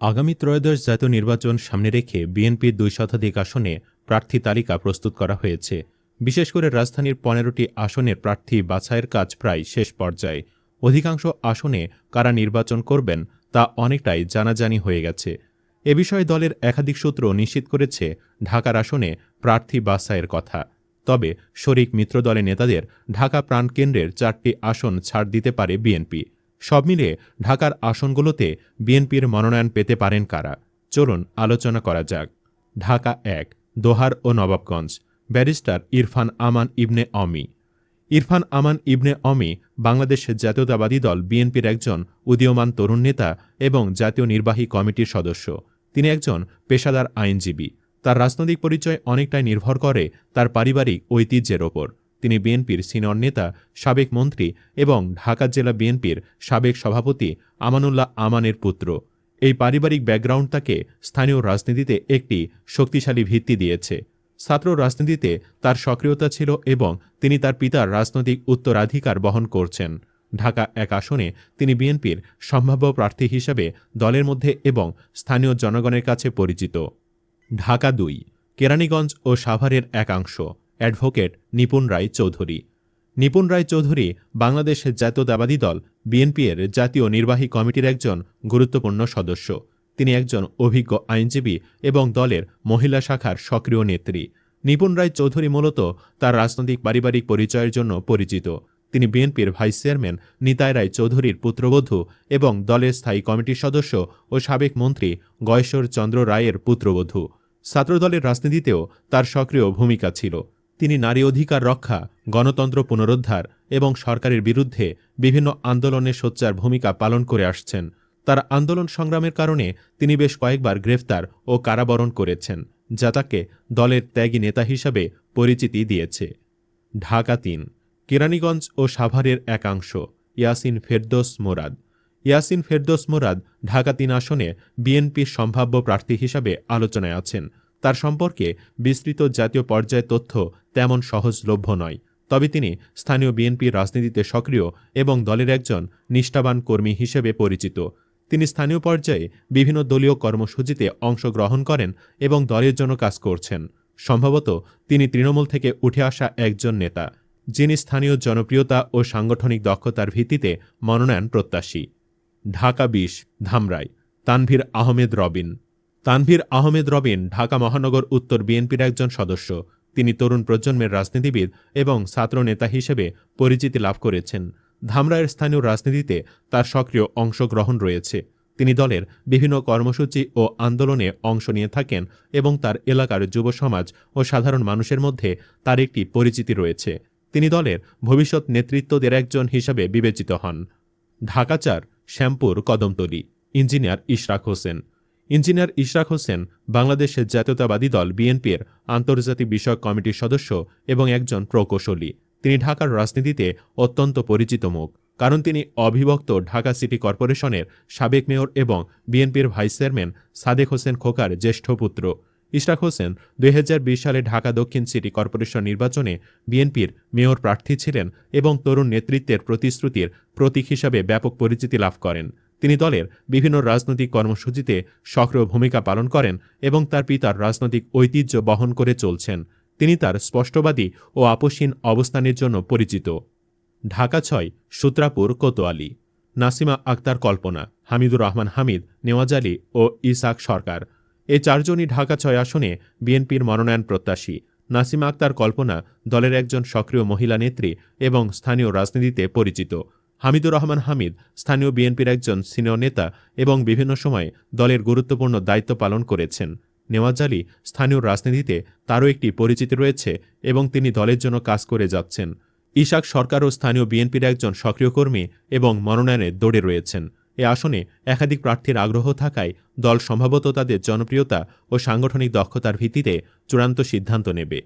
আগামী ত্রয়োদশ জাতীয় নির্বাচন সামনে রেখে বিএনপির দুই শতাধিক আসনে প্রার্থী তালিকা প্রস্তুত করা হয়েছে। বিশেষ করে রাজধানীর পনেরোটি আসনের প্রার্থী বাছাইয়ের কাজ প্রায় শেষ পর্যায়ে। অধিকাংশ আসনে কারা নির্বাচন করবেন তা অনেকটাই জানাজানি হয়ে গেছে। এ বিষয়ে দলের একাধিক সূত্র নিশ্চিত করেছে, ঢাকার আসনে প্রার্থী বাছাইয়ের কথা। তবে শরিক মিত্র দলের নেতাদের ঢাকা প্রাণকেন্দ্রের চারটি আসন ছাড় দিতে পারে বিএনপি। সব মিলিয়ে ঢাকার আসনগুলোতে বিএনপির মনোনয়ন পেতে পারেন কারা? চলুন আলোচনা করা যাক। ঢাকা এক, দোহার ও নবাবগঞ্জ। ব্যারিস্টার ইরফান আমান ইবনে অমি। ইরফান আমান ইবনে অমি বাংলাদেশ জাতীয়তাবাদী দল বিএনপির একজন উদীয়মান তরুণ নেতা এবং জাতীয় নির্বাহী কমিটির সদস্য। তিনি একজন পেশাদার আইনজীবী। তার রাজনৈতিক পরিচয় অনেকটাই নির্ভর করে তার পারিবারিক ঐতিহ্যের ওপর। তিনি বিএনপির সিনিয়র নেতা, সাবেক মন্ত্রী এবং ঢাকা জেলা বিএনপির সাবেক সভাপতি আমানুল্লাহ আমানের পুত্র। এই পারিবারিক ব্যাকগ্রাউন্ড তাকে স্থানীয় রাজনীতিতে একটি শক্তিশালী ভিত্তি দিয়েছে। ছাত্র রাজনীতিতে তার সক্রিয়তা ছিল এবং তিনি তার পিতার রাজনৈতিক উত্তরাধিকার বহন করছেন। ঢাকা এক আসনে তিনি বিএনপির সম্ভাব্য প্রার্থী হিসেবে দলের মধ্যে এবং স্থানীয় জনগণের কাছে পরিচিত। ঢাকা দুই, কেরানীগঞ্জ ও সাভারের একাংশ। অ্যাডভোকেট নিপুণ রায় চৌধুরী। নিপুণ রায় চৌধুরী বাংলাদেশ জাতীয়তাবাদী দল, বিএনপি এর জাতীয় নির্বাহী কমিটির একজন গুরুত্বপূর্ণ সদস্য। তিনি একজন অভিজ্ঞ আইনজীবী এবং দলের মহিলা শাখার সক্রিয় নেত্রী। নিপুণ রায় চৌধুরী মূলত তার রাজনৈতিক পারিবারিক পরিচয়ের জন্য পরিচিত। তিনি বিএনপির ভাইস চেয়ারম্যান নিতাই রায় চৌধুরীর পুত্রবধূ এবং দলের স্থায়ী কমিটির সদস্য ও সাবেক মন্ত্রী গয়েশ্বর চন্দ্র রায়ের পুত্রবধূ। ছাত্রদলের রাজনীতিতেও তার সক্রিয় ভূমিকা ছিল। তিনি নারী অধিকার রক্ষা, গণতন্ত্র পুনরুদ্ধার এবং সরকারের বিরুদ্ধে বিভিন্ন আন্দোলনে সোচ্চার ভূমিকা পালন করে আসছেন। তার আন্দোলন সংগ্রামের কারণে তিনি বেশ কয়েকবার গ্রেফতার ও কারাবরণ করেছেন, যা তাকে দলের ত্যাগী নেতা হিসাবে পরিচিতি দিয়েছে। ঢাকা তিন, কেরানীগঞ্জ ও সাভারের একাংশ, ইয়াসিন ফেরদোস মোরাদ। ইয়াসিন ফেরদোস মোরাদ ঢাকা তিন আসনে বিএনপির সম্ভাব্য প্রার্থী হিসাবে আলোচনায় আছেন। তার সম্পর্কে বিস্তৃত জাতীয় পর্যায়ে তথ্য তেমন সহজলভ্য নয়। তবে তিনি স্থানীয় বিএনপির রাজনীতিতে সক্রিয় এবং দলের একজন নিষ্ঠাবান কর্মী হিসেবে পরিচিত। তিনি স্থানীয় পর্যায়ে বিভিন্ন দলীয় কর্মসূচিতে অংশগ্রহণ করেন এবং দলের জন্য কাজ করছেন। সম্ভবত তিনি তৃণমূল থেকে উঠে আসা একজন নেতা, যিনি স্থানীয় জনপ্রিয়তা ও সাংগঠনিক দক্ষতার ভিত্তিতে মনোনয়ন প্রত্যাশী। ঢাকা বিশ, ধামরাই। তানভীর আহমেদ রবিন। তানভীর আহমেদ রবিন ঢাকা মহানগর উত্তর বিএনপির একজন সদস্য। তিনি তরুণ প্রজন্মের রাজনীতিবিদ এবং ছাত্র নেতা হিসেবে পরিচিতি লাভ করেছেন। ধামরায়ের স্থানীয় রাজনীতিতে তার সক্রিয় অংশগ্রহণ রয়েছে। তিনি দলের বিভিন্ন কর্মসূচি ও আন্দোলনে অংশ নিয়ে থাকেন এবং তার এলাকার যুব সমাজ ও সাধারণ মানুষের মধ্যে তার একটি পরিচিতি রয়েছে। তিনি দলের ভবিষ্যৎ নেতৃত্বদের একজন হিসাবে বিবেচিত হন। ঢাকা চার শ্যামপুর, কদমতলী। ইঞ্জিনিয়ার ইশরাক হোসেন। ইঞ্জিনিয়ার ইশরাক হোসেন বাংলাদেশের জাতীয়তাবাদী দল বিএনপির আন্তর্জাতিক বিষয়ক কমিটির সদস্য এবং একজন প্রকৌশলী। তিনি ঢাকার রাজনীতিতে অত্যন্ত পরিচিত মুখ, কারণ তিনি অবিভক্ত ঢাকা সিটি কর্পোরেশনের সাবেক মেয়র এবং বিএনপির ভাইস চেয়ারম্যান সাদেক হোসেন খোকার জ্যেষ্ঠ পুত্র। ইশরাক হোসেন দুই হাজার বিশ সালে ঢাকা দক্ষিণ সিটি কর্পোরেশন নির্বাচনে বিএনপির মেয়র প্রার্থী ছিলেন এবং তরুণ নেতৃত্বের প্রতিশ্রুতির প্রতীক হিসাবে ব্যাপক পরিচিতি লাভ করেন। তিনি দলের বিভিন্ন রাজনৈতিক কর্মসূচিতে সক্রিয় ভূমিকা পালন করেন এবং তার পিতার রাজনৈতিক ঐতিহ্য বহন করে চলছেন। তিনি তার স্পষ্টবাদী ও আপসীন অবস্থানের জন্য পরিচিত। ঢাকা ছয়, সূত্রাপুর, কোতোয়ালি। নাসিমা আক্তার কল্পনা, হামিদুর রহমান হামিদ, নেওয়াজ আলী ও ইসাক সরকার। এই চারজনই ঢাকা ছয় আসনে বিএনপির মনোনয়ন প্রত্যাশী। নাসিমা আক্তার কল্পনা, দলের একজন সক্রিয় মহিলা নেত্রী এবং স্থানীয় রাজনীতিতে পরিচিত। হামিদুর রহমান হামিদ, স্থানীয় বিএনপির একজন সিনিয়র নেতা এবং বিভিন্ন সময়ে দলের গুরুত্বপূর্ণ দায়িত্ব পালন করেছেন। নেওয়াজ আলী, স্থানীয় রাজনীতিতে তারও একটি পরিচিতি রয়েছে এবং তিনি দলের জন্য কাজ করে যাচ্ছেন। ইশাক সরকারও স্থানীয় বিএনপির একজন সক্রিয় কর্মী এবং মনোনয়নে দৌড়ে রয়েছেন। এ আসনে একাধিক প্রার্থীর আগ্রহ থাকায় দল সম্ভবত তাদের জনপ্রিয়তা ও সাংগঠনিক দক্ষতার ভিত্তিতে চূড়ান্ত সিদ্ধান্ত নেবে।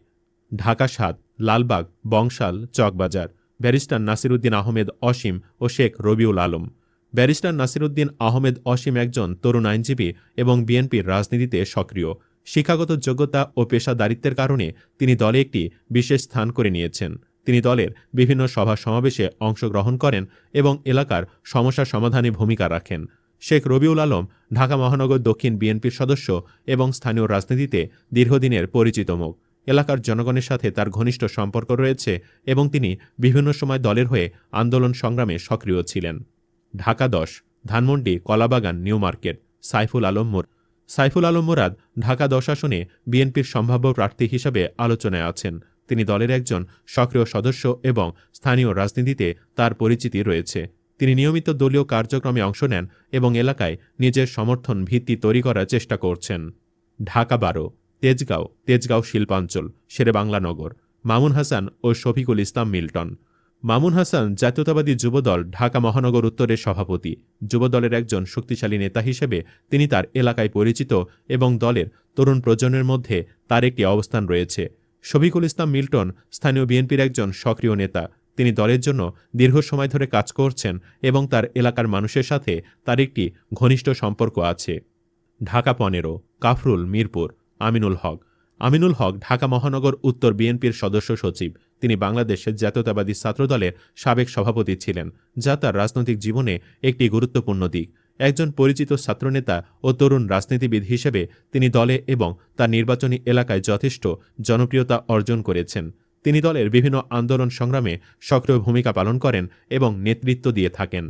ঢাকা সাত, লালবাগ, বংশাল, চকবাজার। ব্যারিস্টার নাসিরুদ্দিন আহমেদ অসীম ও শেখ রবিউল আলম। ব্যারিস্টার নাসিরুদ্দিন আহমেদ অসীম একজন তরুণ আইনজীবী এবং বিএনপির রাজনীতিতে সক্রিয়। শিক্ষাগত যোগ্যতা ও পেশাদারিত্বের কারণে তিনি দলে একটি বিশেষ স্থান করে নিয়েছেন। তিনি দলের বিভিন্ন সভা সমাবেশে অংশগ্রহণ করেন এবং এলাকার সমস্যা সমাধানে ভূমিকা রাখেন। শেখ রবিউল আলম ঢাকা মহানগর দক্ষিণ বিএনপির সদস্য এবং স্থানীয় রাজনীতিতে দীর্ঘদিনের পরিচিত মুখ। এলাকার জনগণের সাথে তার ঘনিষ্ঠ সম্পর্ক রয়েছে এবং তিনি বিভিন্ন সময় দলের হয়ে আন্দোলন সংগ্রামে সক্রিয় ছিলেন। ঢাকা দশ, ধানমন্ডি, কলাবাগান, নিউ মার্কেট, সাইফুল আলম মোর সাইফুল আলম মোরাদ ঢাকা দশ আসনে বিএনপির সম্ভাব্য প্রার্থী হিসেবে আলোচনায় আছেন। তিনি দলের একজন সক্রিয় সদস্য এবং স্থানীয় রাজনীতিতে তার পরিচিতি রয়েছে। তিনি নিয়মিত দলীয় কার্যক্রমে অংশ নেন এবং এলাকায় নিজের সমর্থন ভিত্তি তৈরি করার চেষ্টা করছেন। ঢাকা বারো তেজগাঁও তেজগাঁও শিল্পাঞ্চল, শেরেবাংলা নগর। মামুন হাসান ও শফিকুল ইসলাম মিল্টন। মামুন হাসান জাতীয়তাবাদী যুবদল ঢাকা মহানগর উত্তরের সভাপতি। যুবদলের একজন শক্তিশালী নেতা হিসেবে তিনি তার এলাকায় পরিচিত এবং দলের তরুণ প্রজন্মের মধ্যে তার একটি অবস্থান রয়েছে। শফিকুল ইসলাম মিল্টন স্থানীয় বিএনপির একজন সক্রিয় নেতা। তিনি দলের জন্য দীর্ঘ সময় ধরে কাজ করছেন এবং তার এলাকার মানুষের সাথে তার একটি ঘনিষ্ঠ সম্পর্ক আছে। ঢাকা পনেরো, কাফরুল, মিরপুর। আমিনুল হক। আমিনুল হক ঢাকা মহানগর উত্তর বিএনপির সদস্য সচিব। তিনি বাংলাদেশের জাতীয়তাবাদী ছাত্রদলের সাবেক সভাপতি ছিলেন, যা তার রাজনৈতিক জীবনে একটি গুরুত্বপূর্ণ দিক। একজন পরিচিত ছাত্রনেতা ও তরুণ রাজনীতিবিদ হিসেবে তিনি দলে এবং তার নির্বাচনী এলাকায় যথেষ্ট জনপ্রিয়তা অর্জন করেছেন। তিনি দলের বিভিন্ন আন্দোলন সংগ্রামে সক্রিয় ভূমিকা পালন করেন এবং নেতৃত্ব দিয়ে থাকেন।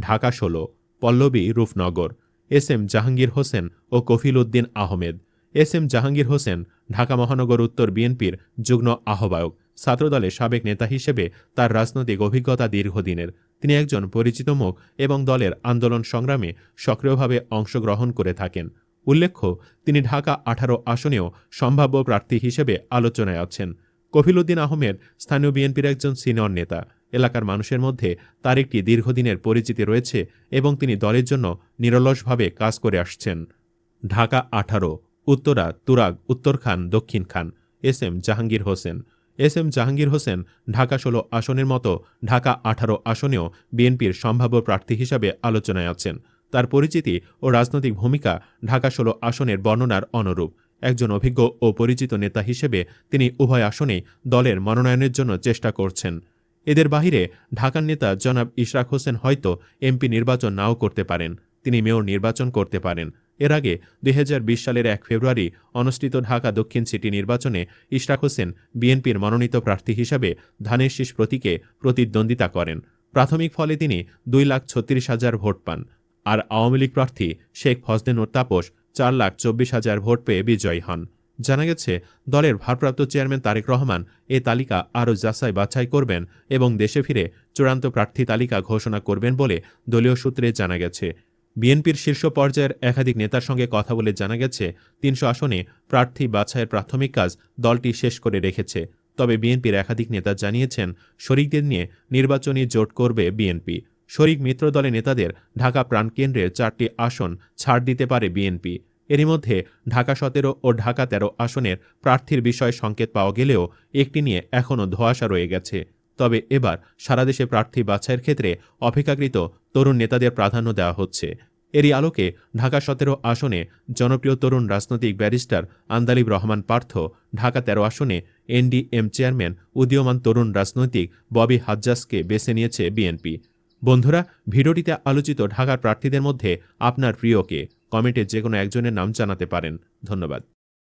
ঢাকা ষোলো, পল্লবী রূপনগর, এস এম জাহাঙ্গীর হোসেন ও কফিল উদ্দিন আহমেদ। এস এম জাহাঙ্গীর হোসেন, ঢাকা মহানগর উত্তর বিএনপির যুগ্ম আহ্বায়ক। ছাত্রদলের সাবেক নেতা হিসেবে তার রাজনৈতিক অভিজ্ঞতা দীর্ঘদিনের। তিনি একজন পরিচিত মুখ এবং দলের আন্দোলন সংগ্রামে সক্রিয়ভাবে অংশগ্রহণ করে থাকেন। উল্লেখ্য, তিনি ঢাকা আঠারো আসনেও সম্ভাব্য প্রার্থী হিসেবে আলোচনায় আছেন। কফিল উদ্দিন আহমেদ স্থানীয় বিএনপির একজন সিনিয়র নেতা। এলাকার মানুষের মধ্যে তার একটি দীর্ঘদিনের পরিচিতি রয়েছে এবং তিনি দলের জন্য নিরলসভাবে কাজ করে আসছেন। ঢাকা আঠারো Uttara, Turag Uttar Khan Dakshin Khan S M Jahangir Hossain. S M Jahangir Hossain Dhaka ষোলো আসনের মতো ঢাকা আঠারো আসনেও বিএনপির সম্ভাব্য প্রার্থী হিসাবে আলোচনায় আছেন। তার পরিচিতি ও রাজনৈতিক ভূমিকা ঢাকা ষোলো আসনের বর্ণনার অনুরূপ। একজন অভিজ্ঞ ও পরিচিত নেতা হিসেবে তিনি উভয় আসনেই দলের মনোনয়নের জন্য চেষ্টা করছেন। এদের বাহিরে ঢাকার নেতা জনাব ইশরাক হোসেন হয়তো এমপি নির্বাচন নাও করতে পারেন। তিনি মেয়র নির্বাচন করতে পারেন। এর আগে দুই হাজার বিশ সালের এক ফেব্রুয়ারি অনুষ্ঠিত ঢাকা দক্ষিণ সিটি নির্বাচনে ইশরাক হোসেন বিএনপির মনোনীত প্রার্থী হিসাবে ধানের শীষ প্রতীকে প্রতিদ্বন্দ্বিতা করেন। প্রাথমিক ফলে তিনি দুই লাখ ছত্রিশ হাজার ভোট পান। আর আওয়ামী লীগ প্রার্থী শেখ ফজদেনুর তাপস চার লাখ চব্বিশ হাজার ভোট পেয়ে বিজয়ী হন। জানা গেছে, দলের ভারপ্রাপ্ত চেয়ারম্যান তারেক রহমান এ তালিকা আরও যাচাই বাছাই করবেন এবং দেশে ফিরে চূড়ান্ত প্রার্থী তালিকা ঘোষণা করবেন বলে দলীয় সূত্রে জানা গেছে। বিএনপির শীর্ষ পর্যায়ের একাধিক নেতার সঙ্গে কথা বলে জানা গেছে, তিনশো আসনে প্রার্থী বাছাইয়ের প্রাথমিক কাজ দলটি শেষ করে রেখেছে। তবে বিএনপির একাধিক নেতা জানিয়েছেন, শরিকদের নিয়ে নির্বাচনী জোট করবে বিএনপি। শরিক মিত্র দলের নেতাদের ঢাকা প্রাণকেন্দ্রের চারটি আসন ছাড় দিতে পারে বিএনপি। এরই মধ্যে ঢাকা সতেরো ও ঢাকা তেরো আসনের প্রার্থীর বিষয়ে সংকেত পাওয়া গেলেও একটি নিয়ে এখনও ধোঁয়াশা রয়ে গেছে। তবে এবার সারা দেশে প্রার্থী বাছাইয়ের ক্ষেত্রে অপেক্ষাকৃত তরুণ নেতাদের প্রাধান্য দেওয়া হচ্ছে। এরই আলোকে ঢাকা সতেরো আসনে জনপ্রিয় তরুণ রাজনৈতিক ব্যারিস্টার আন্দালিব রহমান পার্থ, ঢাকা তেরো আসনে এনডিএম চেয়ারম্যান উদীয়মান তরুণ রাজনৈতিক ববি হাজ্জাসকে বেছে নিয়েছে বিএনপি। বন্ধুরা, ভিডিওটিতে আলোচিত ঢাকার প্রার্থীদের মধ্যে আপনার প্রিয়কে। কমেন্টে যে কোনো একজনের নাম জানাতে পারেন। ধন্যবাদ।